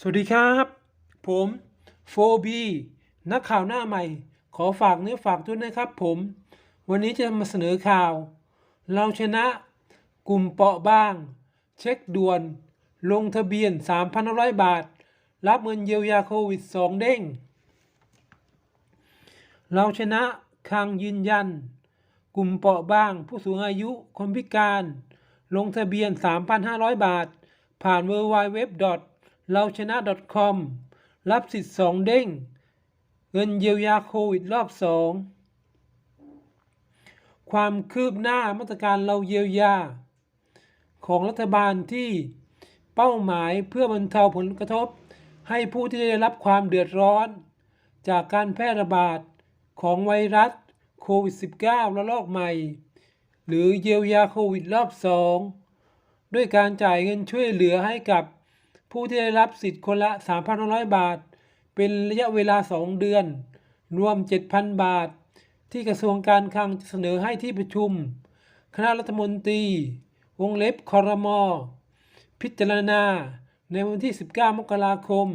สวัสดีครับ ผมโฟบีนักข่าวหน้าใหม่ ขอฝากเนื้อฝากตัวนะครับผม วันนี้จะมาเสนอข่าว เราชนะกลุ่มเปราะบาง เช็คด่วน ลงทะเบียน 3,500 บาท รับเงินเยียวยาโควิด 2 เด้ง เราชนะคังยืนยัน กลุ่มเปราะบาง ผู้สูงอายุคนพิการ ลงทะเบียน 3,500 บาท ผ่าน w w w เราชนะ .com รับสิทธิ์2เด้ง เงินเยียวยาโควิดรอบ2ความคืบหน้ามาตรการเราเยียวยา ของรัฐบาลที่เป้าหมายเพื่อบรรเทาผลกระทบ ให้ผู้ที่ได้รับความเดือดร้อน จากการแพร่ระบาดของไวรัสโควิด -19 ระลอกใหม่ หรือเยียวยาโควิดรอบ2ด้วยการจ่ายเงินช่วยเหลือให้กับ ผู้ที่ได้รับสิทธิ์คนละ3,500 บาท เป็นระยะเวลา 2 เดือน รวม 7,000 บาท ที่กระทรวงการคลังเสนอให้ที่ประชุม คณะรัฐมนตรี วงเล็บคอรมอพิจารณา ในวันที่ 19 มกราคม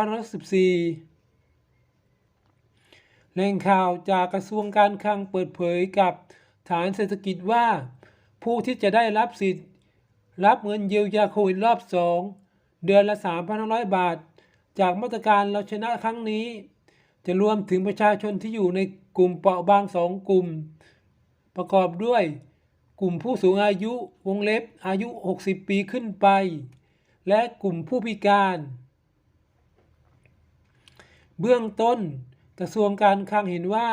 2514แหล่งข่าวจากกระทรวงการคลังเปิดเผยกับฐานเศรษฐกิจว่า ผู้ที่จะได้รับสิทธิ์ รับเงินเยียวยาโควิดรอบ2 เดือนละ3,500 บาท จากมาตรการเราชนะครั้งนี้ จะรวมถึงประชาชนที่อยู่ในกลุ่มเปราะบางสองกลุ่ม ประกอบด้วย กลุ่มผู้สูงอายุวงเล็บอายุ 60 ปีขึ้นไป และกลุ่มผู้พิการ เบื้องต้นกระทรวงการคลังเห็นว่า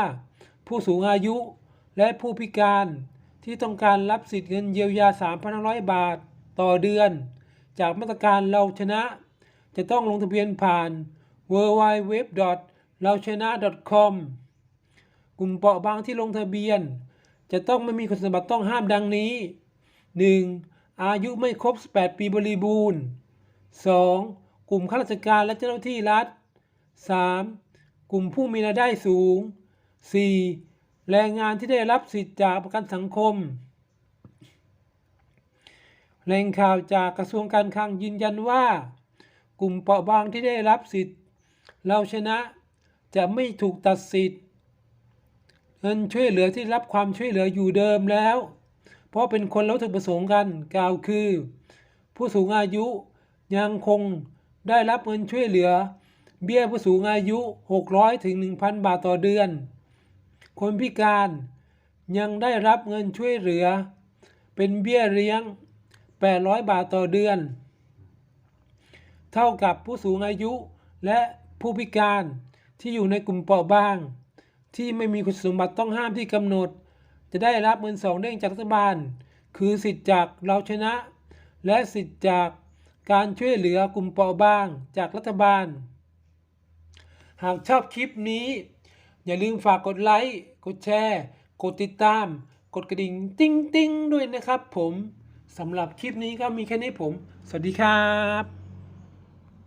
ผู้สูงอายุและผู้พิการที่ต้องการรับสิทธิเงินเยียวยา 3,500 บาท ต่อเดือน จากมาตรการเราชนะ จะต้องลงทะเบียนผ่าน w w w เราชนะ .com กลุ่มเปราะบางที่ลงทะเบียน จะต้องไม่มีคุณสมบัติต้องห้ามดังนี้ 1. อายุไม่ครบ 18 ปีบริบูรณ์ 2. กลุ่มข้าราชการและเจ้าหน้าที่รัฐ 3. กลุ่มผู้มีรายได้สูง 4. แรงงานที่ได้รับสิทธิจากประกันสังคม แหล่งข่าวจากกระทรวงการคลังยืนยันว่า กลุ่มเปราะบางที่ได้รับสิทธิ์ เราชนะจะไม่ถูกตัดสิทธิ์ เงินช่วยเหลือที่รับความช่วยเหลืออยู่เดิมแล้ว เพราะเป็นคนละวัตถุประสงค์กันกล่าวคือ ผู้สูงอายุยังคงได้รับเงินช่วยเหลือ เบี้ยผู้สูงอายุ 600ถึง1,000 บาทต่อเดือน คนพิการยังได้รับเงินช่วยเหลือ เป็นเบี้ยเลี้ยง 800 บาทต่อเดือน เท่ากับผู้สูงอายุและผู้พิการที่อยู่ในกลุ่มเปราะบาง ที่ไม่มีคุณสมบัติต้องห้ามที่กำหนด จะได้รับเงินสองเด้งจากรัฐบาล คือสิทธิ์จากเราชนะ และสิทธิ์จากการช่วยเหลือกลุ่มเปราะบางจากรัฐบาล หากชอบคลิปนี้ อย่าลืมฝากกดไลค์ กดแชร์ กดติดตาม กดกระดิ่ง ติ้งติ้งๆด้วยนะครับผม สำหรับคลิปนี้ก็มีแค่นี้ผม สวัสดีครับ